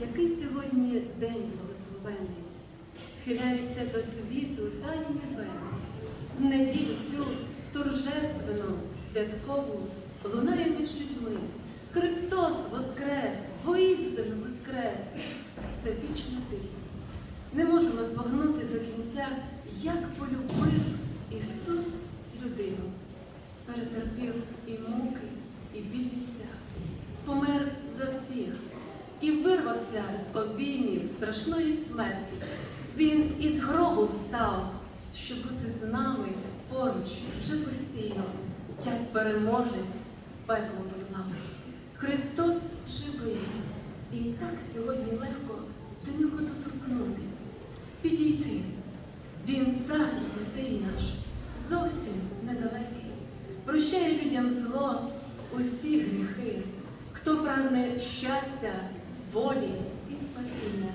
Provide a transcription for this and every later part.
який сьогодні день благословений, схиляється до світу та й небес. В неділю цю торжественну, святкову лунає між людьми. Христос воскрес, воістину воскрес. Це вічно ти. Не можемо збагнути до кінця, як полюбив Ісус людину. Перетерпів і муки, і біль вінця. Вирвався з обіймів страшної смерті. Він із гробу встав, щоб бути з нами поруч вже постійно, як переможець пекло подолав. Христос живий, і так сьогодні легко до нього доторкнутись, підійти. Він цар святий наш, зовсім недалекий, прощає людям зло, усі гріхи, хто прагне щастя, волі і спасіння,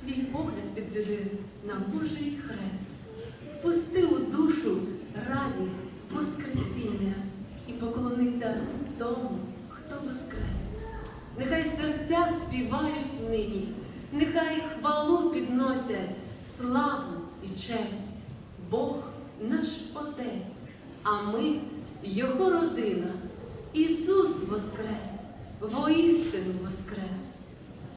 свій погляд підведи на Божий хрест, впусти у душу радість Воскресіння і поклонися тому, хто воскрес. Нехай серця співають нині, нехай хвалу підносять, славу і честь. Бог наш Отець, а ми Його родина. Ісус воскрес, воістину воскрес.